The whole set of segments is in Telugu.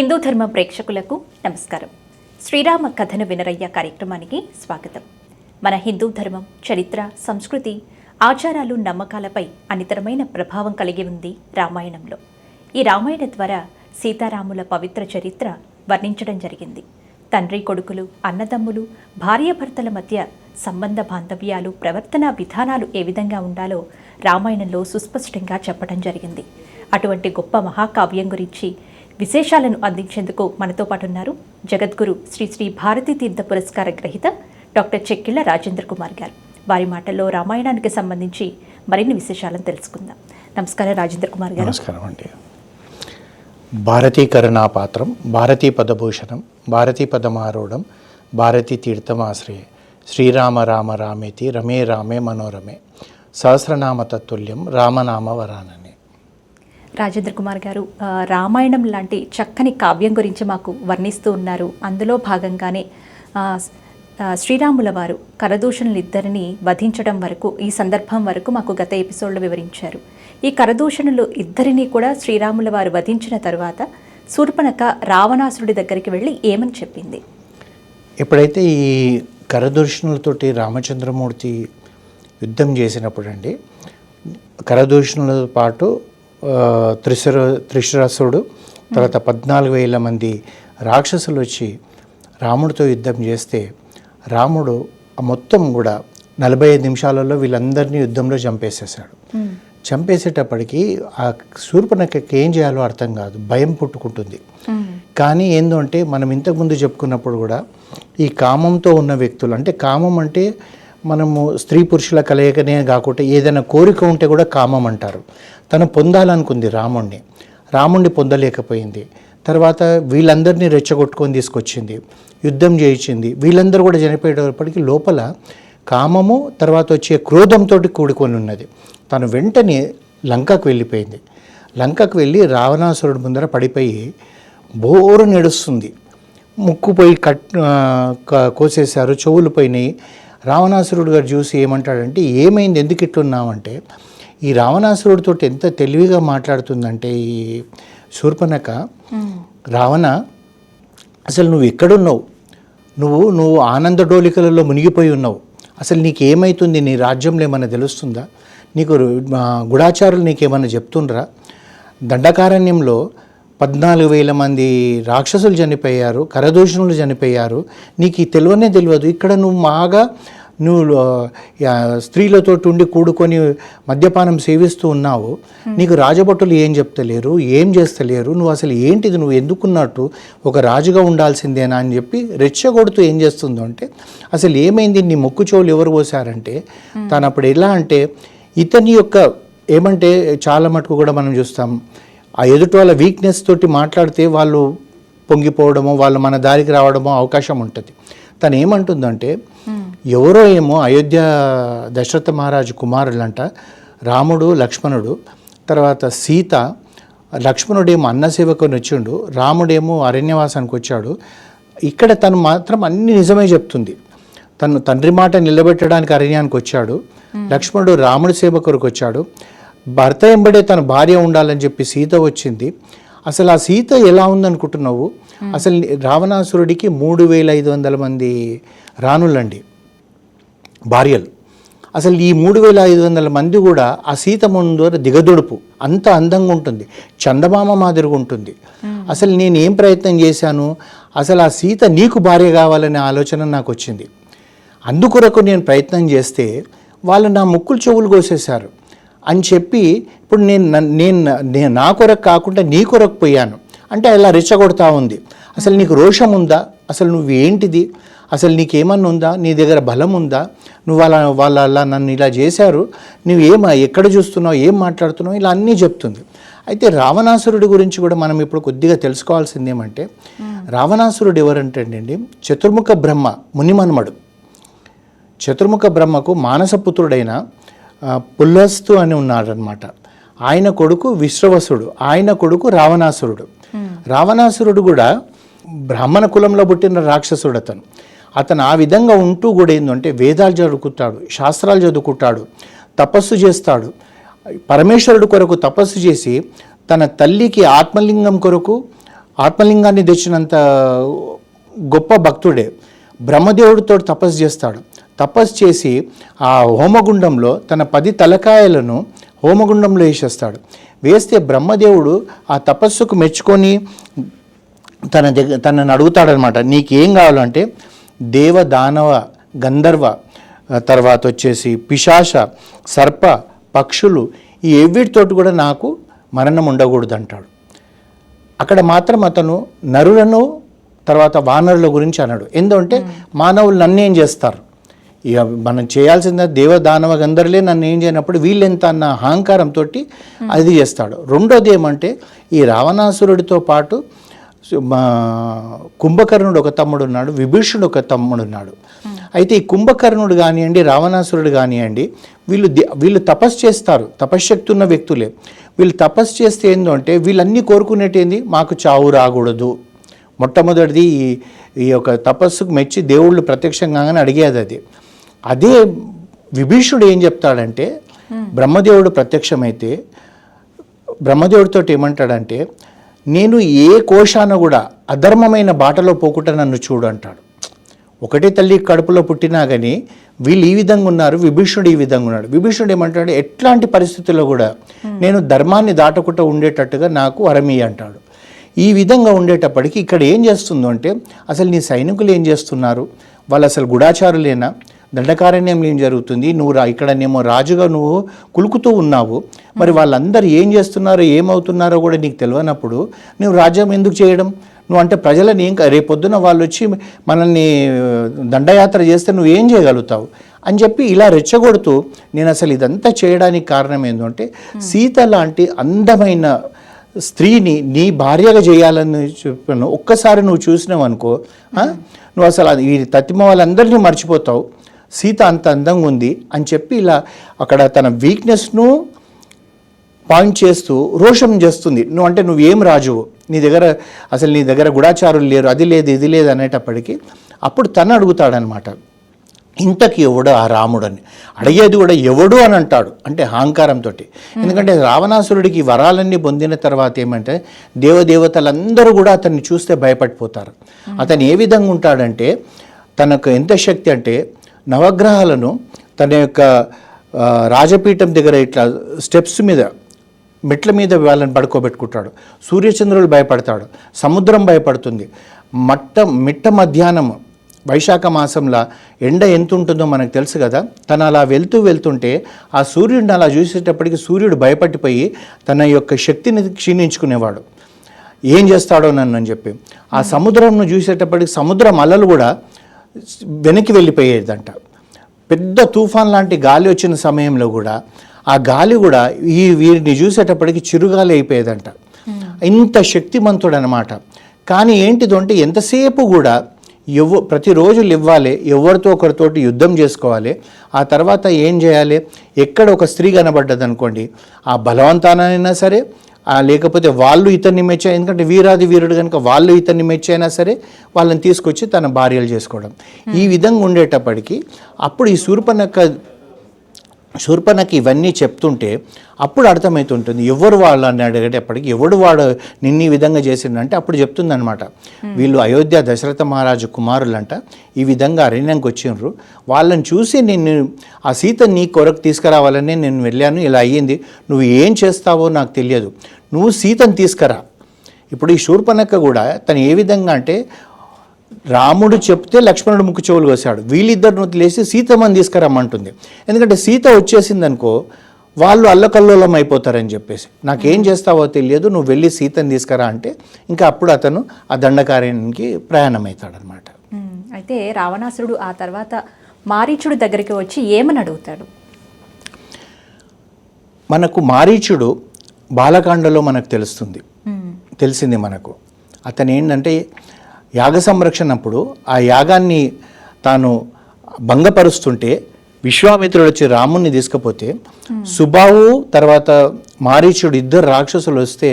హిందూ ధర్మ ప్రేక్షకులకు నమస్కారం. శ్రీరామ కథను వినరయ్య కార్యక్రమానికి స్వాగతం. మన హిందూ ధర్మం చరిత్ర సంస్కృతి ఆచారాలు నమ్మకాలపై అనితరమైన ప్రభావం కలిగి ఉంది రామాయణంలో. ఈ రామాయణ ద్వారా సీతారాముల పవిత్ర చరిత్ర వర్ణించడం జరిగింది. తండ్రి కొడుకులు అన్నదమ్ములు భార్యాభర్తల మధ్య సంబంధ బాంధవ్యాలు ప్రవర్తన విధానాలు ఏ విధంగా ఉండాలో రామాయణంలో సుస్పష్టంగా చెప్పడం జరిగింది. అటువంటి గొప్ప మహాకావ్యం గురించి విశేషాలను అందించేందుకు మనతో పాటు ఉన్నారు జగద్గురు శ్రీ శ్రీ భారతీ తీర్థ పురస్కార గ్రహీత డాక్టర్ చెక్కిళ్ళ రాజేంద్ర కుమార్ గారు. వారి మాటల్లో రామాయణానికి సంబంధించి మరిన్ని విశేషాలను తెలుసుకుందాం. నమస్కారం రాజేంద్ర కుమార్ గారు. నమస్కారం అండి. భారతీకరణా పాత్రం భారతీ పదభూషణం భారతీ పదమారూఢం భారతీ తీర్థమాశ్రయే శ్రీరామ రామ రామేతి రమే రామే మనోరమే సహస్రనామ తత్తుల్యం రామనామ వరానని. రాజేంద్ర కుమార్ గారు రామాయణం లాంటి చక్కని కావ్యం గురించి మాకు వర్ణిస్తూ ఉన్నారు. అందులో భాగంగానే శ్రీరాముల వారు కరదూషణులిద్దరిని వధించడం వరకు ఈ సందర్భం వరకు మాకు గత ఎపిసోడ్లో వివరించారు. ఈ కరదూషణులు ఇద్దరినీ కూడా శ్రీరాముల వారు వధించిన తరువాత శూర్పణక రావణాసురుడి దగ్గరికి వెళ్ళి ఏమని చెప్పింది? ఎప్పుడైతే ఈ కరదూషణులతోటి రామచంద్రమూర్తి యుద్ధం చేసినప్పుడు అండి కరదూషణులతో పాటు త్రిశర త్రిశరసుడు తర్వాత పద్నాలుగు వేల మంది రాక్షసులు వచ్చి రాముడితో యుద్ధం చేస్తే రాముడు ఆ మొత్తం కూడా నలభై ఐదు నిమిషాలలో వీళ్ళందరినీ యుద్ధంలో చంపేసేసాడు చంపేసేటప్పటికి ఆ శూర్పణఖకి ఏం చేయాలో అర్థం కాదు. భయం పుట్టుకుంటుంది. కానీ ఏందంటే మనం ఇంతకుముందు చెప్పుకున్నప్పుడు కూడా ఈ కామంతో ఉన్న వ్యక్తులు అంటే కామం అంటే మనము స్త్రీ పురుషుల కలయికనే కాకుండా ఏదైనా కోరిక ఉంటే కూడా కామం అంటారు. తను పొందాలనుకుంది రాముణ్ణి. రాముణ్ణి పొందలేకపోయింది. తర్వాత వీళ్ళందరినీ రెచ్చగొట్టుకొని తీసుకొచ్చింది. యుద్ధం చేయించింది. వీళ్ళందరూ కూడా చనిపోయేటప్పటికి లోపల కామము తర్వాత వచ్చే క్రోధంతో కూడుకొని ఉన్నది. తను వెంటనే లంకకు వెళ్ళిపోయింది. లంకకు వెళ్ళి రావణాసురుడు ముందర పడిపోయి బోరు నడుస్తుంది. ముక్కు పోయి కట్ కోసేశారు. చెవులు పోయినాయి. రావణాసురుడు గారు చూసి ఏమంటాడంటే ఏమైంది? ఎందుకు ఇట్లున్నావంటే ఈ రావణాసురుడితో ఎంత తెలివిగా మాట్లాడుతుందంటే ఈ శూర్పణక రావణ అసలు నువ్వు ఎక్కడున్నావు? నువ్వు నువ్వు ఆనంద డోలికలలో మునిగిపోయి ఉన్నావు. అసలు నీకు ఏమవుతుంది నీ రాజ్యంలో ఏమైనా తెలుస్తుందా? నీకు గుడాచారులు నీకేమైనా చెప్తుండ్రా? దండకారణ్యంలో పద్నాలుగు వేల మంది రాక్షసులు చనిపోయారు కరదూషణులు చనిపోయారు. నీకు ఈ తెలియనే తెలియదు. ఇక్కడ నువ్వు మాగా నువ్వు స్త్రీలతో ఉండి కూడుకొని మద్యపానం సేవిస్తూ ఉన్నావు. నీకు రాజభటులు ఏం చెప్తలేరు ఏం చేస్తలేరు? నువ్వు అసలు ఏంటిది? నువ్వు ఎందుకున్నట్టు ఒక రాజుగా ఉండాల్సిందేనా అని చెప్పి రెచ్చగొడుతూ ఏం చేస్తుందో అంటే అసలు ఏమైంది? నీ మొక్కు చెవులు ఎవరు పోసారంటే తను అప్పుడు ఎలా అంటే ఇతని యొక్క ఏమంటే చాలా మటుకు కూడా మనం చూస్తాం. ఆ ఎదుటి వాళ్ళ వీక్నెస్ తోటి మాట్లాడితే వాళ్ళు పొంగిపోవడమో వాళ్ళు మన దారికి రావడమో అవకాశం ఉంటుంది. తను ఏమంటుందంటే ఎవరో ఏమో అయోధ్య దశరథ మహారాజు కుమారులంట రాముడు లక్ష్మణుడు తర్వాత సీత లక్ష్మణుడేమో అన్న సేవకుని వచ్చిండు రాముడేమో అరణ్యవాసానికి వచ్చాడు. ఇక్కడ తను మాత్రం అన్ని నిజమే చెప్తుంది. తను తండ్రి మాట నిలబెట్టడానికి అరణ్యానికి వచ్చాడు. లక్ష్మణుడు రాముడి సేవ కొరకు వచ్చాడు. భర్త ఎంబడే తన భార్య ఉండాలని చెప్పి సీత వచ్చింది. అసలు ఆ సీత ఎలా ఉందనుకుంటున్నావు? అసలు రావణాసురుడికి మూడు వేల ఐదు వందల మంది రాణులండి. భార్యలు. అసలు ఈ మూడు వేల ఐదు వందల మంది కూడా ఆ సీత ముందు దిగదుడుపు. అంత అందంగా ఉంటుంది. చందమామ మాదిరిగా ఉంటుంది. అసలు నేను ఏం ప్రయత్నం చేశాను? అసలు ఆ సీత నీకు భార్య కావాలనే ఆలోచన నాకు వచ్చింది. అందుకొరకు నేను ప్రయత్నం చేస్తే వాళ్ళు నా ముక్కులు చెవులు కోసేశారు. అని చెప్పి ఇప్పుడు నేను నన్- నా కొరకు కాకుండా నీ కొరకు పోయాను. అంటే అలా రెచ్చగొడతా ఉంది. అసలు నీకు రోషం ఉందా? అసలు నువ్వు ఏంటిది? అసలు నీకేమన్నా ఉందా? నీ దగ్గర బలం ఉందా? నువ్వు అలా వాళ్ళ అలా నన్ను ఇలా చేశారు. నువ్వు ఏం ఎక్కడ చూస్తున్నావు? ఏం మాట్లాడుతున్నావు? ఇలా అన్నీ చెప్తుంది. అయితే రావణాసురుడి గురించి కూడా మనం ఇప్పుడు కొద్దిగా తెలుసుకోవాల్సింది ఏమంటే రావణాసురుడు ఎవరంటే అండి చతుర్ముఖ బ్రహ్మ మునిమన్మడు. చతుర్ముఖ బ్రహ్మకు మానసపుత్రుడైన పుల్లస్తు అని ఉన్నాడనమాట ఆయన కొడుకు విశ్రవసుడు ఆయన కొడుకు రావణాసురుడు. రావణాసురుడు కూడా బ్రాహ్మణ కులంలో పుట్టిన రాక్షసుడు అతను అతను ఆ విధంగా ఉంటూ కూడా ఏంటంటే వేదాలు చదువుకుంటాడు శాస్త్రాలు చదువుకుంటాడు తపస్సు చేస్తాడు. పరమేశ్వరుడు కొరకు తపస్సు చేసి తన తల్లికి ఆత్మలింగం కొరకు ఆత్మలింగాన్ని తెచ్చినంత గొప్ప భక్తుడే. బ్రహ్మదేవుడితో తపస్సు చేస్తాడు. తపస్సు చేసి ఆ హోమగుండంలో తన పది తలకాయలను హోమగుండంలో వేసేస్తాడు. వేస్తే బ్రహ్మదేవుడు ఆ తపస్సుకు మెచ్చుకొని తన దగ్గర తనని అడుగుతాడనమాట నీకేం కావాలంటే దేవ దానవ గంధర్వ తర్వాత వచ్చేసి పిశాచ సర్ప పక్షులు ఈ ఎవ్విటితోటి కూడా నాకు మరణం ఉండకూడదు అంటాడు అక్కడ మాత్రం అతను నరులను తర్వాత వానరుల గురించి అన్నాడు. ఎందుకంటే మానవులు నన్ను చేస్తారు? ఇక మనం చేయాల్సింది దేవ దానవ గంధర్లే నన్ను ఏం చేయనప్పుడు వీళ్ళెంత అన్న అహంకారంతో అది చేస్తాడు. రెండోది ఏమంటే ఈ రావణాసురుడితో పాటు మా కుంభకర్ణుడు ఒక తమ్ముడు ఉన్నాడు విభీషణుడు ఒక తమ్ముడు ఉన్నాడు అయితే ఈ కుంభకర్ణుడు కానివ్వండి రావణాసురుడు కానివ్వండి వీళ్ళు వీళ్ళు తపస్సు చేస్తారు. తపశ్శక్తి ఉన్న వ్యక్తులే. వీళ్ళు తపస్సు చేస్తే ఏంటంటే వీళ్ళన్నీ కోరుకునేటేంది? మాకు చావు రాకూడదు. మొట్టమొదటిది ఈ ఈ యొక్క తపస్సుకు మెచ్చి దేవుళ్ళు ప్రత్యక్షంగానే అడిగేది అది. అదే విభీషుడు ఏం చెప్తాడంటే బ్రహ్మదేవుడు ప్రత్యక్షమైతే బ్రహ్మదేవుడితో ఏమంటాడంటే నేను ఏ కోశాన కూడా అధర్మమైన బాటలో పోకుండా నన్ను చూడు అంటాడు. ఒకటే తల్లి కడుపులో పుట్టినా కానీ వీళ్ళు ఈ విధంగా ఉన్నారు విభీషణుడు ఈ విధంగా ఉన్నాడు. విభీషణుడు ఏమంటాడు ఎట్లాంటి పరిస్థితుల్లో కూడా నేను ధర్మాన్ని దాటకుండా ఉండేటట్టుగా నాకు వరమి అంటాడు. ఈ విధంగా ఉండేటప్పటికి ఇక్కడ ఏం చేస్తుందో అంటే అసలు నీ సైనికులు ఏం చేస్తున్నారు? వాళ్ళు అసలు గుడాచారులేనా? దండకారణ్యంలో ఏం జరుగుతుంది? నువ్వు రా ఇక్కడనేమో రాజుగా నువ్వు కులుకుతూ ఉన్నావు. మరి వాళ్ళందరూ ఏం చేస్తున్నారో ఏమవుతున్నారో కూడా నీకు తెలియనప్పుడు నువ్వు రాజ్యం ఎందుకు చేయడం? నువ్వు అంటే ప్రజలని ఏం రేపొద్దున వాళ్ళు వచ్చి మనల్ని దండయాత్ర చేస్తే నువ్వు ఏం చేయగలుగుతావు? అని చెప్పి ఇలా రెచ్చగొడుతూ నేను అసలు ఇదంతా చేయడానికి కారణం ఏంటంటే సీత లాంటి అందమైన స్త్రీని నీ భార్యగా చేయాలని చెప్పాను ఒక్కసారి నువ్వు చూసినావు అనుకో నువ్వు అసలు ఈ తత్తిమ వాళ్ళందరినీ మర్చిపోతావు. సీత అంత అందంగా ఉంది అని చెప్పి ఇలా అక్కడ తన వీక్నెస్ను పాయింట్ చేస్తూ రోషం చేస్తుంది. నువ్వు అంటే నువ్వు ఏం రాజువు? నీ దగ్గర అసలు నీ దగ్గర గుడాచారులు లేరు అది లేదు ఇది లేదు అనేటప్పటికీ అప్పుడు తను అడుగుతాడనమాట ఇంతకి ఎవడు ఆ రాముడని? అడిగేది కూడా ఎవడు అని అంటాడు అంటే అహంకారంతో ఎందుకంటే రావణాసురుడికి వరాలన్నీ పొందిన తర్వాత ఏమంటే దేవదేవతలందరూ కూడా అతన్ని చూస్తే భయపడిపోతారు. అతను ఏ విధంగా ఉంటాడంటే తనకు ఎంత శక్తి అంటే నవగ్రహాలను తన యొక్క రాజపీఠం దగ్గర ఇట్లా స్టెప్స్ మీద మెట్ల మీద వాళ్ళని పడుకోబెట్టుకుంటాడు. సూర్యచంద్రులు భయపడతాడు సముద్రం భయపడుతుంది. మట్ట మిట్ట మధ్యాహ్నం వైశాఖ మాసంలో ఎండ ఎంత ఉంటుందో మనకు తెలుసు కదా. తను అలా వెళ్తూ వెళ్తుంటే ఆ సూర్యుడిని అలా చూసేటప్పటికి సూర్యుడు భయపడిపోయి తన యొక్క శక్తిని క్షీణించుకునేవాడు. ఏం చేస్తాడో నన్ను అని చెప్పి. ఆ సముద్రంను చూసేటప్పటికి సముద్రం అలలు కూడా వెనక్కి వెళ్ళిపోయేదంట. పెద్ద తుఫాన్ లాంటి గాలి వచ్చిన సమయంలో కూడా ఆ గాలి కూడా ఈ వీరిని చూసేటప్పటికి చిరుగాలి అయిపోయేదంట. ఇంత శక్తిమంతుడు అనమాట కానీ ఏంటిదంటే ఎంతసేపు కూడా ఎవ ప్రతిరోజు ఇవ్వాలి ఎవరితో ఒకరితోటి యుద్ధం చేసుకోవాలి ఆ తర్వాత ఏం చేయాలి? ఎక్కడ ఒక స్త్రీ కనబడ్డది అనుకోండి ఆ బలవంతానైనా సరే లేకపోతే వాళ్ళు ఇతన్ని మెచ్చా ఎందుకంటే వీరాది వీరుడు కనుక వాళ్ళు ఇతన్ని మెచ్చైనా సరే వాళ్ళని తీసుకొచ్చి తన భార్యలు చేసుకోవడం. ఈ విధంగా ఉండేటప్పటికీ అప్పుడు ఈ శూర్పణక శూర్పణకి ఇవన్నీ చెప్తుంటే అప్పుడు అర్థమవుతుంటుంది ఎవరు వాళ్ళు అని అడిగేటప్పటికి ఎవడు వాడు నిన్ను ఈ విధంగా చేసిండంటే అప్పుడు చెప్తుందనమాట వీళ్ళు అయోధ్య దశరథ మహారాజు కుమారులంట ఈ విధంగా అరణ్యంకి వచ్చిండ్రు. వాళ్ళని చూసి నేను ఆ సీత నీ కొరకు తీసుకురావాలని నేను వెళ్ళాను ఇలా అయ్యింది. నువ్వు ఏం చేస్తావో నాకు తెలియదు. నువ్వు సీతను తీసుకురా. ఇప్పుడు ఈ శూర్పణక్క కూడా తను ఏ విధంగా అంటే రాముడు చెప్తే లక్ష్మణుడు ముక్కు చెవులు కోసాడు. వీళ్ళిద్దరిని వదిలేసి సీతమ్మని తీసుకురమ్మంటుంది. ఎందుకంటే సీత వచ్చేసింది అనుకో వాళ్ళు అల్లకల్లోలం అయిపోతారని చెప్పేసి. నాకేం చేస్తావో తెలియదు నువ్వు వెళ్ళి సీతని తీసుకురా అంటే ఇంకా అప్పుడు అతను ఆ దండకార్యానికి ప్రయాణం అవుతాడనమాట ఉమ్, అయితే రావణాసురుడు ఆ తర్వాత మారీచుడు దగ్గరికి వచ్చి ఏమని అడుగుతాడు? మనకు మారీచుడు బాలకాండలో మనకు తెలుస్తుంది. తెలిసింది మనకు. అతను ఏంటంటే యాగ సంరక్షణ అప్పుడు ఆ యాగాన్ని తాను భంగపరుస్తుంటే విశ్వామిత్రుడు వచ్చి రాముణ్ణి తీసుకపోతే సుబాహు తర్వాత మారీచుడు ఇద్దరు రాక్షసులు వస్తే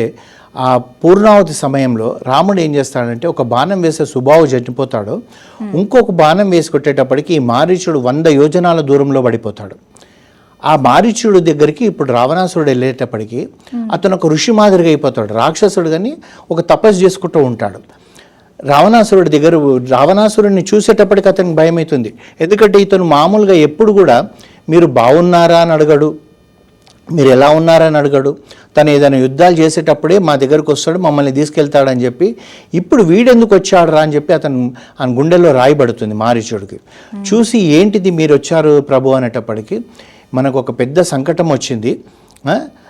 ఆ పూర్ణావతి సమయంలో రాముడు ఏం చేస్తాడంటే ఒక బాణం వేసే సుబాహు చనిపోతాడు. ఇంకొక బాణం వేసి కొట్టేటప్పటికి ఈ మారీచుడు వంద యోజనాల దూరంలో పడిపోతాడు. ఆ మారీచుడు దగ్గరికి ఇప్పుడు రావణాసురుడు వెళ్ళేటప్పటికి అతను ఒక ఋషి మాదిరిగా అయిపోతాడు. రాక్షసుడు కానీ ఒక తపస్సు చేసుకుంటూ ఉంటాడు. రావణాసురుడి దగ్గర రావణాసురుడిని చూసేటప్పటికి అతనికి భయం అవుతుంది ఎందుకంటే ఇతను మామూలుగా ఎప్పుడు కూడా మీరు బాగున్నారా అని అడగడు మీరు ఎలా ఉన్నారని అడగడు తను ఏదైనా యుద్ధాలు చేసేటప్పుడే మా దగ్గరకు వస్తాడు మమ్మల్ని తీసుకెళ్తాడని చెప్పి ఇప్పుడు వీడెందుకు వచ్చాడు రా అని చెప్పి అతను ఆ గుండెల్లో రాయబడుతుంది మారీచుడికి. చూసి ఏంటిది మీరు వచ్చారు ప్రభు అనేటప్పటికి మనకు ఒక పెద్ద సంకటం వచ్చింది?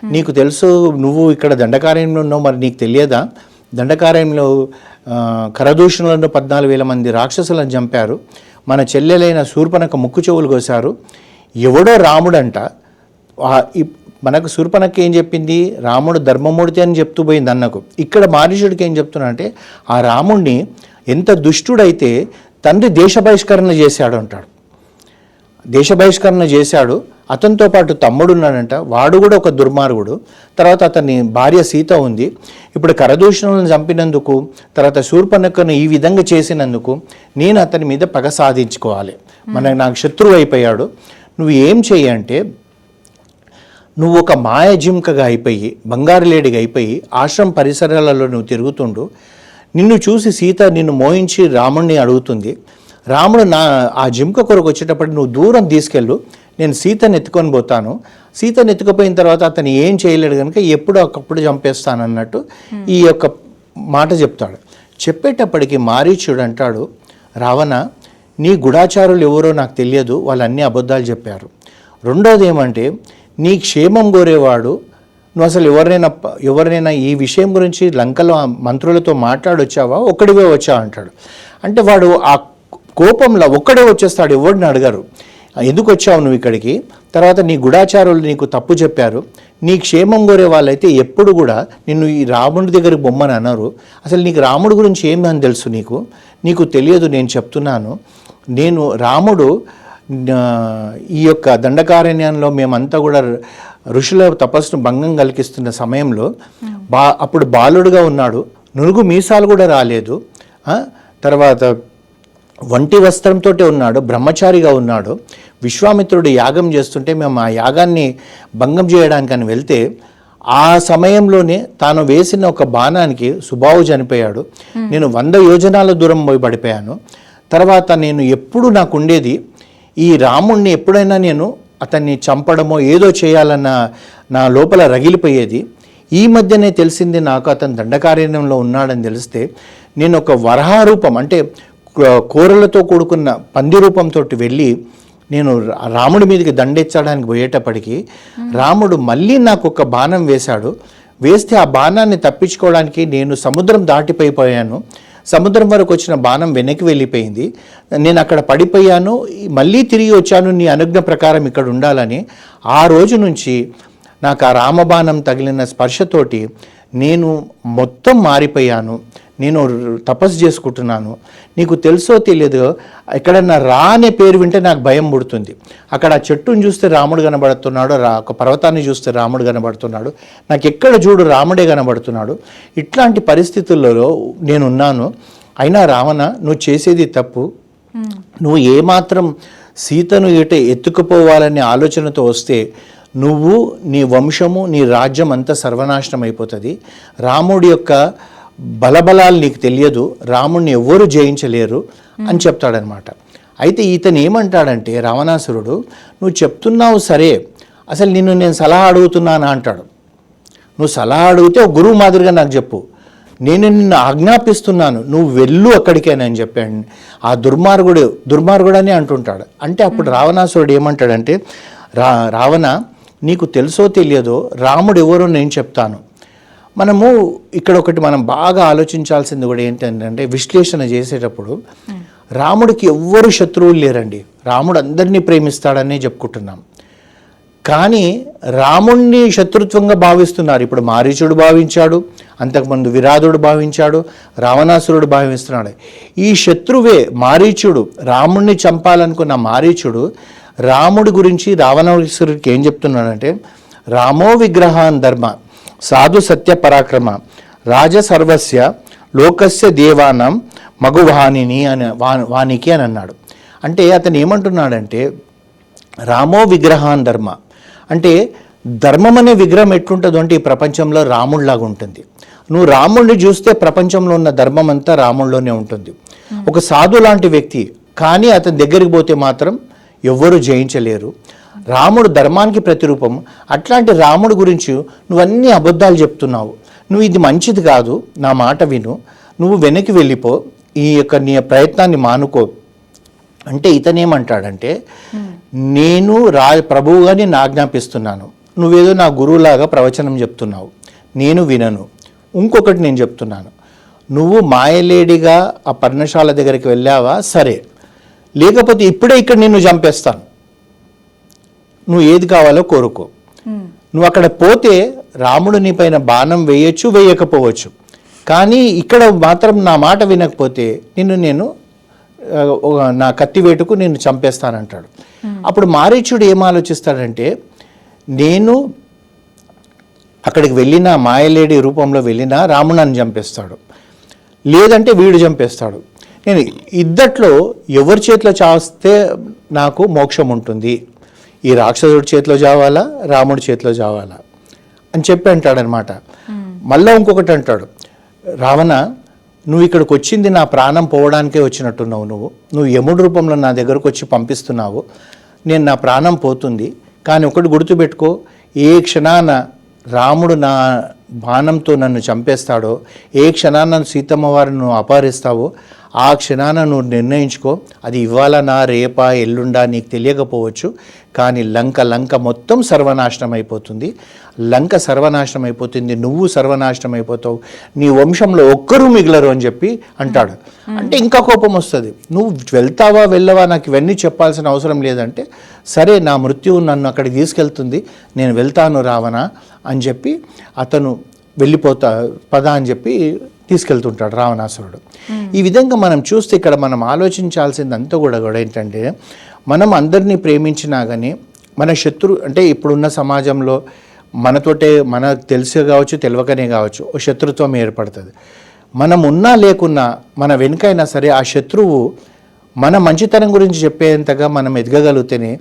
నీకు తెలుసు నువ్వు ఇక్కడ దండకార్యంలో ఉన్నావు మరి నీకు తెలియదా? దండకార్యంలో కరదూషణులను పద్నాలుగు వేల మంది రాక్షసులను చంపారు. మన చెల్లెలైన శూర్పణక ముక్కు చెవులు కోశారు. ఎవడో రాముడంట. మనకు శూర్పణకి ఏం చెప్పింది? రాముడు ధర్మమూర్తి అని చెప్తూ పోయింది అన్నకు. ఇక్కడ మారీషుడికి ఏం చెప్తున్నా అంటే ఆ రాముణ్ణి ఎంత దుష్టుడైతే తండ్రి దేశ బహిష్కరణ చేశాడు అంటాడు. దేశ బహిష్కరణ చేశాడు. అతనితో పాటు తమ్ముడు ఉన్నాడంట. వాడు కూడా ఒక దుర్మార్గుడు. తర్వాత అతని భార్య సీత ఉంది. ఇప్పుడు కరదూషణులను చంపినందుకు తర్వాత శూర్పణకను ఈ విధంగా చేసినందుకు నేను అతని మీద పగ సాధించుకోవాలి. మన నాకు శత్రువు అయిపోయాడు. నువ్వు ఏం చేయంటే నువ్వు ఒక మాయ జింకగా అయిపోయి బంగారు లేడిగా అయిపోయి ఆశ్రమ పరిసరాలలో నువ్వు తిరుగుతుండు. నిన్ను చూసి సీత నిన్ను మోయించి రాముణ్ణి అడుగుతుంది. రాముడు నా ఆ జింక కొరకు వచ్చేటప్పుడు నువ్వు దూరం తీసుకెళ్ళు నేను సీతను ఎత్తుకొని పోతాను. సీతను ఎత్తుకుపోయిన తర్వాత అతను ఏం చేయలేడు కనుక ఎప్పుడు ఒకప్పుడు చంపేస్తాను అన్నట్టు ఈ యొక్క మాట చెప్తాడు. చెప్పేటప్పటికి మారీచుడు అంటాడు రావణ నీ గుడాచారులు ఎవరో నాకు తెలియదు వాళ్ళు అన్ని అబద్ధాలు చెప్పారు. రెండోది ఏమంటే నీ క్షేమం కోరేవాడు నువ్వు అసలు ఎవరినైనా ఎవరినైనా ఈ విషయం గురించి లంకలో మంత్రులతో మాట్లాడొచ్చావా? ఒక్కడివే వచ్చావా అంటాడు. అంటే వాడు ఆ కోపంలో ఒక్కడే వచ్చేస్తాడు ఎవరిని అడగారు. ఎందుకు వచ్చావు నువ్వు ఇక్కడికి? తర్వాత నీ గుడాచారులు నీకు తప్పు చెప్పారు. నీ క్షేమం కోరే వాళ్ళైతే ఎప్పుడు కూడా నిన్ను ఈ రాముడి దగ్గరికి బొమ్మని అన్నారు అసలు నీకు రాముడి గురించి ఏమని తెలుసు నీకు? నీకు తెలియదు నేను చెప్తున్నాను. నేను రాముడు ఈ యొక్క దండకారణ్యంలో మేమంతా కూడా ఋషుల తపస్సును భంగం కలిగిస్తున్న సమయంలో బా అప్పుడు బాలుడుగా ఉన్నాడు. నురుగు మీసాలు కూడా రాలేదు. తర్వాత వంటి వస్త్రంతో ఉన్నాడు బ్రహ్మచారిగా ఉన్నాడు. విశ్వామిత్రుడు యాగం చేస్తుంటే మేము ఆ యాగాన్ని భంగం చేయడానికని వెళ్తే ఆ సమయంలోనే తాను వేసిన ఒక బాణానికి సుబావు చనిపోయాడు. నేను వంద యోజనాల దూరం పోయి పడిపోయాను. తర్వాత నేను ఎప్పుడు నాకు ఉండేది ఈ రాముణ్ణి ఎప్పుడైనా నేను అతన్ని చంపడమో ఏదో చేయాలన్న నా లోపల రగిలిపోయేది. ఈ మధ్యనే తెలిసింది నాకు అతను దండకారణ్యంలో ఉన్నాడని తెలిస్తే నేను ఒక వరహారూపం అంటే కూరలతో కూడుకున్న పంది రూపంతో వెళ్ళి నేను రా- రాముడి మీదకి దండెచ్చడానికి పోయేటప్పటికి రాముడు మళ్ళీ నాకు ఒక బాణం వేశాడు. వేస్తే ఆ బాణాన్ని తప్పించుకోవడానికి నేను సముద్రం దాటిపోయిపోయాను. సముద్రం వరకు వచ్చిన బాణం వెనక్కి వెళ్ళిపోయింది. నేను అక్కడ పడిపోయాను. మళ్ళీ తిరిగి వచ్చాను నీ అనుజ్ఞ ప్రకారం ఇక్కడ ఉండాలని. ఆ రోజు నుంచి నాకు ఆ రామబాణం తగిలిన స్పర్శతోటి నేను మొత్తం మారిపోయాను. నేను తపస్సు చేసుకుంటున్నాను. నీకు తెలుసో తెలియదో ఎక్కడన్నా రా అనే పేరు వింటే నాకు భయం పుడుతుంది. అక్కడ ఆ చెట్టును చూస్తే రాముడు కనబడుతున్నాడు రా ఒక పర్వతాన్ని చూస్తే రాముడు కనబడుతున్నాడు నాకు ఎక్కడ చూడు రాముడే కనబడుతున్నాడు. ఇట్లాంటి పరిస్థితులలో నేనున్నాను. అయినా రావణ నువ్వు చేసేది తప్పు. నువ్వు ఏమాత్రం సీతను ఇట ఎత్తుకుపోవాలనే ఆలోచనతో వస్తే నువ్వు నీ వంశము నీ రాజ్యం అంతా సర్వనాశనం అయిపోతుంది. రాముడి యొక్క బలబలాలు నీకు తెలియదు రాముడిని ఎవ్వరూ జయించలేరు అని చెప్తాడనమాట. అయితే ఇతను ఏమంటాడంటే రావణాసురుడు నువ్వు చెప్తున్నావు సరే అసలు నిన్ను నేను సలహా అడుగుతున్నానా? అంటాడు. నువ్వు సలహా అడిగితే ఒక గురువు మాదిరిగా నాకు చెప్పు. నేను నిన్ను ఆజ్ఞాపిస్తున్నాను నువ్వు వెళ్ళు అక్కడికేనని చెప్పాడు. ఆ దుర్మార్గుడు దుర్మార్గుడని అంటుంటాడు. అంటే అప్పుడు రావణాసురుడు ఏమంటాడంటే రా రావణ నీకు తెలుసో తెలియదో రాముడు ఎవరో నేను చెప్తాను. మనము ఇక్కడ ఒకటి మనం బాగా ఆలోచించాల్సింది కూడా ఏంటంటే విశ్లేషణ చేసేటప్పుడు రాముడికి ఎవ్వరు శత్రువులు లేరండి. రాముడు అందరినీ ప్రేమిస్తాడనే చెప్పుకుంటున్నాం. కానీ రాముణ్ణి శత్రుత్వంగా భావిస్తున్నారు. ఇప్పుడు మారీచుడు భావించాడు అంతకుముందు విరాధుడు భావించాడు రావణాసురుడు భావిస్తున్నాడు. ఈ శత్రువే మారీచుడు రాముణ్ణి చంపాలనుకున్న మారీచుడు రాముడి గురించి రావణాసురుడికి ఏం చెప్తున్నాడంటే రామో విగ్రహాన్ ధర్మ సాధు సత్య పరాక్రమ. రాజ సర్వస్య లోకస్య దేవానం మగువాణిని అని వా- వానికి అని అన్నాడు. అంటే అతను ఏమంటున్నాడంటే రామో విగ్రహాన్ ధర్మ. అంటే ధర్మం అనే విగ్రహం ఎట్లుంటుందో అంటే ఈ ప్రపంచంలో రాముడిలాగా ఉంటుంది. నువ్వు రాముడిని చూస్తే ప్రపంచంలో ఉన్న ధర్మం అంతా రాముడిలోనే ఉంటుంది ఒక సాధు లాంటి వ్యక్తి కానీ అతని దగ్గరికి పోతే మాత్రం ఎవ్వరూ జయించలేరు. రాముడు ధర్మానికి ప్రతిరూపం. అట్లాంటి రాముడు గురించి నువ్వు అన్ని అబద్ధాలు చెప్తున్నావు. నువ్వు ఇది మంచిది కాదు. నా మాట విను. నువ్వు వెనక్కి వెళ్ళిపో. ఈ యొక్క నీ ప్రయత్నాన్ని మానుకో. అంటే ఇతనేమంటాడంటే నేను రా ప్రభువుగా నేను ఆజ్ఞాపిస్తున్నాను. నువ్వేదో నా గురువులాగా ప్రవచనం చెప్తున్నావు. నేను వినను. ఇంకొకటి నేను చెప్తున్నాను. నువ్వు మాయలేడిగా ఆ పర్ణశాల దగ్గరికి వెళ్ళావా? సరే. లేకపోతే ఇప్పుడే ఇక్కడ నిన్ను చంపేస్తాను. నువ్వు ఏది కావాలో కోరుకో. నువ్వు అక్కడ పోతే రాముడు నీ పైన బాణం వేయచ్చు వేయకపోవచ్చు. కానీ ఇక్కడ మాత్రం నా మాట వినకపోతే నిన్ను నేను నా కత్తి వేటుకు నేను చంపేస్తానంటాడు. అప్పుడు మారీచుడు ఏం ఆలోచిస్తాడంటే నేను అక్కడికి వెళ్ళిన మాయలేడి రూపంలో వెళ్ళినా రాముడు నన్ను చంపేస్తాడు. లేదంటే వీడు చంపేస్తాడు. నేను ఇద్దట్లో ఎవరి చేతిలో చాస్తే నాకు మోక్షం ఉంటుంది. ఈ రాక్షసుడి చేతిలో చావాలా రాముడి చేతిలో చావాలా అని చెప్పి అంటాడనమాట. మళ్ళా ఇంకొకటి అంటాడు. రావణ నువ్వు ఇక్కడికి వచ్చింది నా ప్రాణం పోవడానికే వచ్చినట్టున్నావు నువ్వు. నువ్వు యముడి రూపంలో నా దగ్గరకు వచ్చి పంపిస్తున్నావు. నేను నా ప్రాణం పోతుంది. కానీ ఒకటి గుర్తుపెట్టుకో. ఏ క్షణాన రాముడు నా బాణంతో నన్ను చంపేస్తాడో ఏ క్షణాన సీతమ్మ వారిని నువ్వు అపహరిస్తావో ఆ క్షణాన నువ్వు నిర్ణయించుకో. అది ఇవాళ రేపా ఎల్లుండా నీకు తెలియకపోవచ్చు. కానీ లంక లంక మొత్తం సర్వనాశనం అయిపోతుంది. లంక సర్వనాశనం అయిపోతుంది. నువ్వు సర్వనాశనం అయిపోతావు. నీ వంశంలో ఒక్కరూ మిగలరు అని చెప్పి అంటాడు. అంటే ఇంకా కోపం వస్తుంది. నువ్వు వెళ్తావా వెళ్ళవా? నాకు ఇవన్నీ చెప్పాల్సిన అవసరం లేదంటే సరే నా మృత్యువు నన్ను అక్కడికి తీసుకెళ్తుంది. నేను వెళ్తాను రావణ అని చెప్పి అతను వెళ్ళిపోతా పద అని చెప్పి తీసుకెళ్తుంటాడు రావణాసురుడు. ఈ విధంగా మనం చూస్తే ఇక్కడ మనం ఆలోచించాల్సింది అంతా కూడా కూడా ఏంటంటే మనం అందరినీ ప్రేమించినా కానీ మన శత్రు అంటే ఇప్పుడున్న సమాజంలో మనతోటే మనకు తెలిసి కావచ్చు తెలియకనే కావచ్చు ఓ శత్రుత్వం ఏర్పడుతుంది. మనం ఉన్నా లేకున్నా మన వెనుకైనా సరే ఆ శత్రువు మన మంచితనం గురించి చెప్పేంతగా మనం ఎదగగలిగితేనే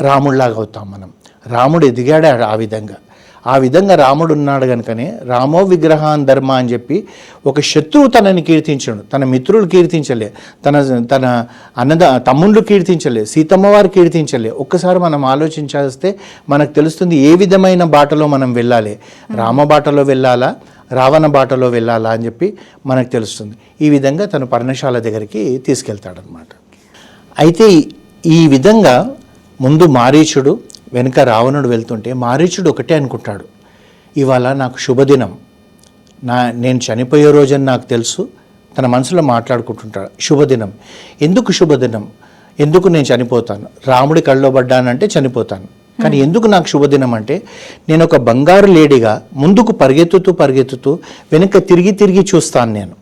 రాముడిలాగా అవుతాం మనం. రాముడు ఎదిగాడు ఆ విధంగా. ఆ విధంగా రాముడు ఉన్నాడు కనుకనే రామో విగ్రహాన్ ధర్మ అని చెప్పి ఒక శత్రువు తనని కీర్తించాడు. తన మిత్రులు కీర్తించలే. తన తన అన్నద తమ్ముళ్ళు కీర్తించలే. సీతమ్మ వారు కీర్తించలే. ఒక్కసారి మనం ఆలోచించేస్తే మనకు తెలుస్తుంది ఏ విధమైన బాటలో మనం వెళ్ళాలి. రామ బాటలో వెళ్ళాలా? రావణ బాటలో వెళ్ళాలా అని చెప్పి మనకు తెలుస్తుంది. ఈ విధంగా తను పర్ణశాల దగ్గరికి తీసుకెళ్తాడనమాట అయితే ఈ విధంగా ముందు మారీచుడు వెనుక రావణుడు వెళ్తుంటే మారీచుడు ఒకటే అనుకుంటాడు ఇవాళ నాకు శుభదినం. నా నేను చనిపోయే రోజని నాకు తెలుసు. తన మనసులో మాట్లాడుకుంటుంటాడు శుభదినం. ఎందుకు శుభదినం? ఎందుకు నేను చనిపోతాను? రాముడి కళ్ళలో పడ్డానంటే చనిపోతాను. కానీ ఎందుకు నాకు శుభదినం అంటే నేను ఒక బంగారు లేడీగా ముందుకు పరిగెత్తుతూ పరిగెత్తుతూ వెనుక తిరిగి తిరిగి చూస్తాను నేను.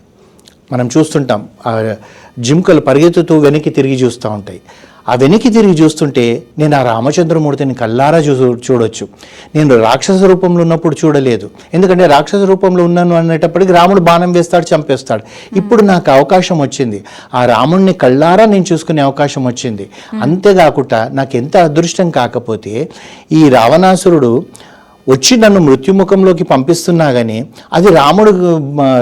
మనం చూస్తుంటాం ఆ జింకలు పరిగెత్తుతూ వెనక్కి తిరిగి చూస్తూ ఉంటాయి. ఆ వెనక్కి తిరిగి చూస్తుంటే నేను ఆ రామచంద్రమూర్తిని కల్లారా చూ చూడొచ్చు. నేను రాక్షస రూపంలో ఉన్నప్పుడు చూడలేదు. ఎందుకంటే రాక్షస రూపంలో ఉన్నాను అనేటప్పటికి రాముడు బాణం వేస్తాడు చంపేస్తాడు. ఇప్పుడు నాకు అవకాశం వచ్చింది. ఆ రాముడిని కళ్ళారా నేను చూసుకునే అవకాశం వచ్చింది. అంతేకాకుండా నాకు ఎంత అదృష్టం కాకపోతే ఈ రావణాసురుడు వచ్చి నన్ను మృత్యుముఖంలోకి పంపిస్తున్నా కానీ అది రాముడు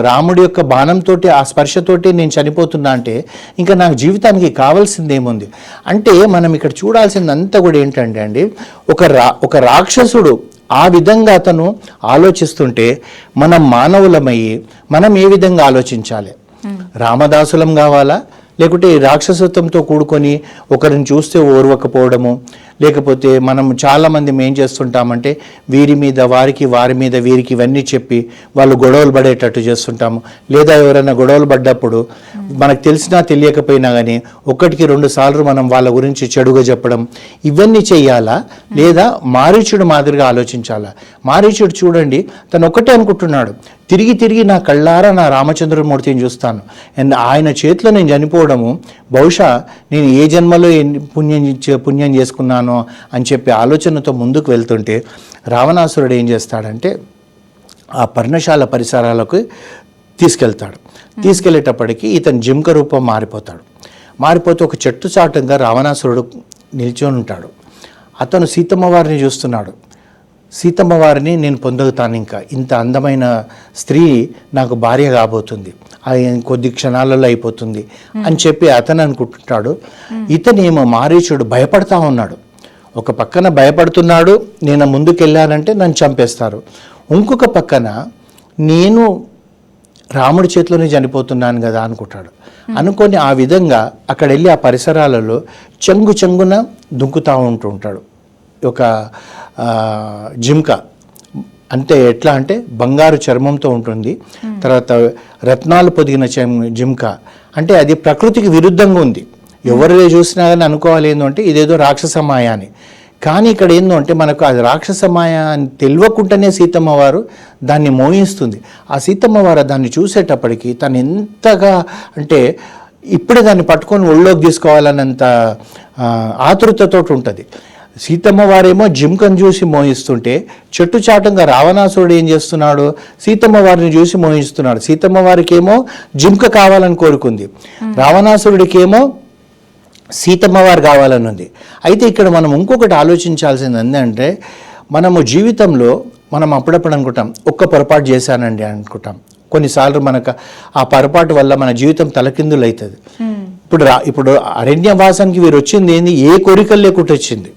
రాముడి యొక్క బాణంతో ఆ స్పర్శతోటి నేను చనిపోతున్నా అంటే ఇంకా నాకు జీవితానికి కావాల్సింది ఏముంది అంటే మనం ఇక్కడ చూడాల్సిందంతా కూడా ఏంటంటే అండి ఒక రా ఒక రాక్షసుడు ఆ విధంగా అతను ఆలోచిస్తుంటే మనం మానవులమయ్యి మనం ఏ విధంగా ఆలోచించాలి? రామదాసులం కావాలా? లేకుంటే రాక్షసత్వంతో కూడుకొని ఒకరిని చూస్తే ఓర్వకపోవడము లేకపోతే మనం చాలామంది ఏం చేస్తుంటామంటే వీరి మీద వారికి వారి మీద వీరికి ఇవన్నీ చెప్పి వాళ్ళు గొడవలు పడేటట్టు చేస్తుంటాము. లేదా ఎవరైనా గొడవలు పడ్డప్పుడు మనకు తెలిసినా తెలియకపోయినా కానీ ఒకటికి రెండు సార్లు మనం వాళ్ళ గురించి చెడుగా చెప్పడం ఇవన్నీ చేయాలా? లేదా మారీచుడు మాదిరిగా ఆలోచించాలా? మారీచుడు చూడండి తను ఒకటే అనుకుంటున్నాడు. తిరిగి తిరిగి నా కళ్ళారా నా రామచంద్రమూర్తిని చూస్తాను. అండ్ ఆయన చేతిలో నేను చనిపోవడము బహుశా నేను ఏ జన్మలో పుణ్యం చే- పుణ్యం చేసుకున్నానో అని చెప్పి ఆలోచనతో ముందుకు వెళ్తుంటే రావణాసురుడు ఏం చేస్తాడంటే ఆ పర్ణశాల పరిసరాలకు తీసుకెళ్తాడు. తీసుకెళ్ళేటప్పటికి ఇతను జింక రూపం మారిపోతాడు. మారిపోతే ఒక చెట్టు చాటంగా రావణాసురుడు నిల్చొని ఉంటాడు. అతను సీతమ్మ వారిని చూస్తున్నాడు. సీతమ్మ వారిని నేను పొందుతాను ఇంకా. ఇంత అందమైన స్త్రీ నాకు భార్య కాబోతుంది. అది కొద్ది క్షణాలలో అయిపోతుంది అని చెప్పి అతను అనుకుంటున్నాడు ఇతనేమో మారీచుడు భయపడతా ఉన్నాడు. ఒక పక్కన భయపడుతున్నాడు. నేను ముందుకెళ్ళానంటే నన్ను చంపేస్తారు. ఇంకొక పక్కన నేను రాముడి చేతిలోనే చనిపోతున్నాను కదా అనుకుంటాడు. అనుకొని ఆ విధంగా అక్కడ వెళ్ళి ఆ పరిసరాలలో చెంగు చెంగున దుంకుతూ ఉంటూ ఉంటాడు ఒక జింక. అంటే ఎట్లా అంటే బంగారు చర్మంతో ఉంటుంది. తర్వాత రత్నాలు పొదిగిన జింక. అంటే అది ప్రకృతికి విరుద్ధంగా ఉంది. ఎవరు చూసినా కానీ అనుకోవాలి ఏంటంటే ఇదేదో రాక్షస మాయ అని. కానీ ఇక్కడ ఏందో అంటే మనకు అది రాక్షస మాయ అని తెలియకుండానే సీతమ్మ వారు దాన్ని మోహిస్తుంది. ఆ సీతమ్మ వారు దాన్ని చూసేటప్పటికి తను ఎంతగా అంటే ఇప్పుడే దాన్ని పట్టుకొని ఒళ్ళోకి తీసుకోవాలన్నంత ఆతృతతో ఉంటుంది. సీతమ్మ వారేమో జింకను చూసి మోహిస్తుంటే చెట్టు చాటంగా రావణాసురుడు ఏం చేస్తున్నాడు? సీతమ్మ వారిని చూసి మోహిస్తున్నాడు. సీతమ్మ వారికి ఏమో జింక కావాలని కోరుకుంది. రావణాసురుడికేమో సీతమ్మ వారు కావాలని ఉంది. అయితే ఇక్కడ మనం ఇంకొకటి ఆలోచించాల్సింది ఏంటంటే మనము జీవితంలో మనం అప్పుడప్పుడు అనుకుంటాం ఒక్క పొరపాటు చేశానండి అనుకుంటాం. కొన్నిసార్లు మనకు ఆ పొరపాటు వల్ల మన జీవితం తలకిందులు అవుతుంది ఇప్పుడు రా ఇప్పుడు అరణ్యవాసానికి వీరు వచ్చింది ఏంది? ఏ కోరికలు లేకుండా వచ్చింది.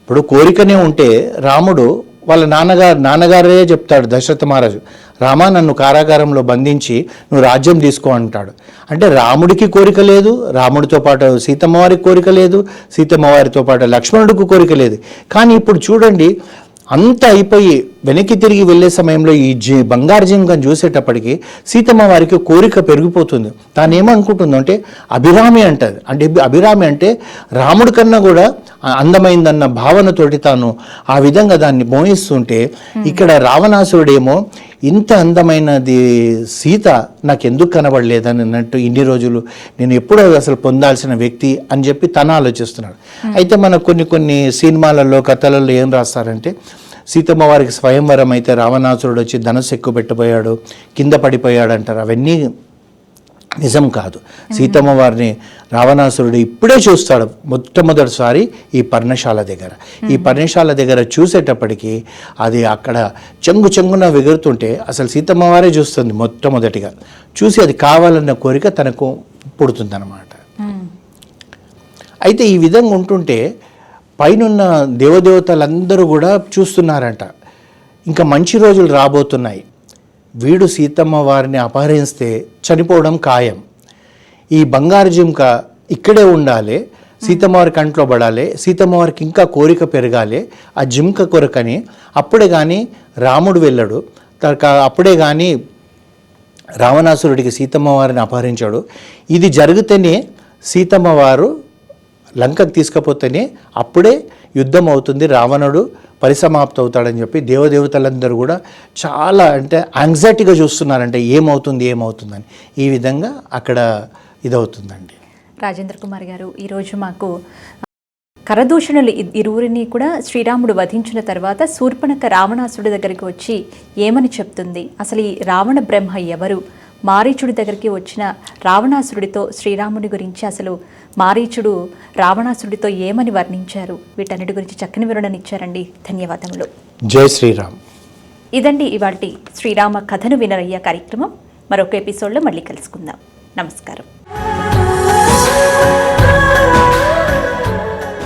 ఇప్పుడు కోరికనే ఉంటే రాముడు వాళ్ళ నాన్నగారు నాన్నగారే చెప్తాడు దశరథ మహారాజు రామా నన్ను కారాగారంలో బంధించి నువ్వు రాజ్యం తీసుకో అంటాడు. అంటే రాముడికి కోరిక లేదు రాముడితో పాటు సీతమ్మవారికి కోరిక లేదు సీతమ్మవారితో పాటు లక్ష్మణుడికి కోరిక లేదు. కానీ ఇప్పుడు చూడండి అంత అయిపోయి వెనక్కి తిరిగి వెళ్ళే సమయంలో ఈ జీ బంగారు జింకను చూసేటప్పటికి సీతమ్మ వారికి కోరిక పెరిగిపోతుంది. తాను ఏమనుకుంటుందంటే అభిరామి అంటది. అంటే అభిరామి అంటే రాముడి కన్నా కూడా అందమైందన్న భావనతోటి తాను ఆ విధంగా దాన్ని మోహిస్తుంటే ఇక్కడ రావణాసురుడేమో ఇంత అందమైనది సీత నాకు ఎందుకు కనబడలేదని అన్నట్టు ఇన్ని రోజులు నేను ఎప్పుడో అసలు పొందాల్సిన వ్యక్తి అని చెప్పి తను ఆలోచిస్తున్నాడు. అయితే మన కొన్ని కొన్ని సినిమాలలో కథలలో ఏం రాస్తారంటే సీతమ్మ వారికి స్వయంవరం అయితే రావణాసురుడు వచ్చి ధనస్సు ఎక్కువ పెట్టబోయాడు కింద పడిపోయాడు అంటారు అవన్నీ నిజం కాదు. సీతమ్మ వారిని రావణాసురుడు ఇప్పుడే చూస్తాడు మొట్టమొదటిసారి ఈ పర్ణశాల దగ్గర. ఈ పర్ణశాల దగ్గర చూసేటప్పటికి అది అక్కడ చెంగు చెంగున ఎగురుతుంటే అసలు సీతమ్మ వారే చూస్తుంది మొట్టమొదటిగా. చూసి అది కావాలన్న కోరిక తనకు పుడుతుందన్నమాట. అయితే ఈ విధంగా ఉంటుంటే పైనున్న దేవదేవతలందరూ కూడా చూస్తున్నారంట. ఇంకా మంచి రోజులు రాబోతున్నాయి. వీడు సీతమ్మ వారిని అపహరిస్తే చనిపోవడం ఖాయం. ఈ బంగారు జింక ఇక్కడే ఉండాలి సీతమ్మ వారి కంట్లో పడాలి సీతమ్మ వారికి ఇంకా కోరిక పెరగాలి ఆ జింక కొరకని అప్పుడే కానీ రాముడు వెళ్ళడు. అప్పుడే కానీ రావణాసురుడికి సీతమ్మ వారిని అపహరించాడు. ఇది జరిగితేనే సీతమ్మ వారు లంకకు తీసుకపోతేనే అప్పుడే యుద్ధం అవుతుంది. రావణుడు పరిసమాప్తవుతాడని చెప్పి దేవదేవతలందరూ కూడా చాలా అంటే యాంగ్జైటీగా చూస్తున్నారంటే ఏమవుతుంది ఏమవుతుందని. ఈ విధంగా అక్కడ ఇదవుతుందండి. రాజేంద్ర కుమార్ గారు ఈరోజు మాకు కరదూషణులు ఇరువురిని కూడా శ్రీరాముడు వధించిన తర్వాత శూర్పణక రావణాసుడి దగ్గరికి వచ్చి ఏమని చెప్తుంది? అసలు ఈ రావణ బ్రహ్మ ఎవరు? మారీచుడి దగ్గరికి వచ్చిన రావణాసురుడితో శ్రీరాముడి గురించి అసలు మారీచుడు రావణాసురుడితో ఏమని వర్ణించారు? వీటన్నిటి గురించి చక్కని వివరణను ఇచ్చారండి. ధన్యవాదములు. జై శ్రీరామ్. ఇదండి ఇవాళ శ్రీరామ కథను వినరయ్య కార్యక్రమం. మరొక ఎపిసోడ్లో మళ్ళీ కలుసుకుందాం. నమస్కారం.